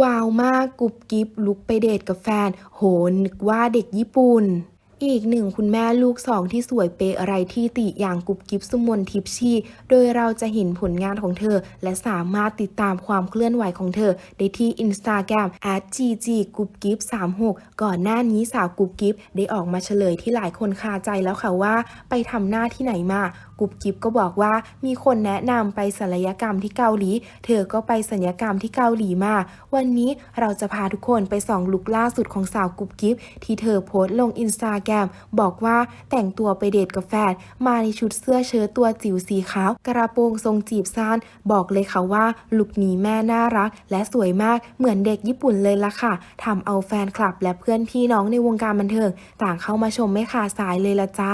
ว้าวมากกุบกิบลุกไปเดทกับแฟน โหนึกว่าเด็กญี่ปุ่น อีกหนึ่งคุณแม่ลูกสองที่สวยเปะอะไรที่ติอย่างกุบกิบสุมนทิพชี โดยเราจะเห็นผลงานของเธอ และสามารถติดตามความเคลื่อนไหวของเธอ ได้ที่ Instagram @gg กุบกิบ36ก่อนหน้านี้สาวกุบกิบได้ออกมาเฉลยที่หลายคนคาใจแล้วค่ะว่า ไปทำหน้าที่ไหนมา กุบกิบก็บอกว่ามีคนแนะนำไปศัลยกรรมที่เกาหลี เธอก็ไปศัลยกรรมที่เกาหลีมา วันนี้เราจะพาทุกคนไปส่องลุคล่าสุดของสาวกุบกิบที่เธอโพสต์ลงอินสตาแกรมบอกว่าแต่งตัวไปเดทกับแฟนมาในชุดเสื้อเชิ้ตตัวจิ๋วสีขาว กระโปรงทรงจีบซานบอกเลยค่ะว่าลุคนี้แม่น่ารัก และสวยมากเหมือนเด็กญี่ปุ่นเลยล่ะค่ะทำเอาแฟนคลับและเพื่อนพี่น้องในวงการบันเทิง ต่างเข้ามาชมไม่ขาดสายเลยละจ้า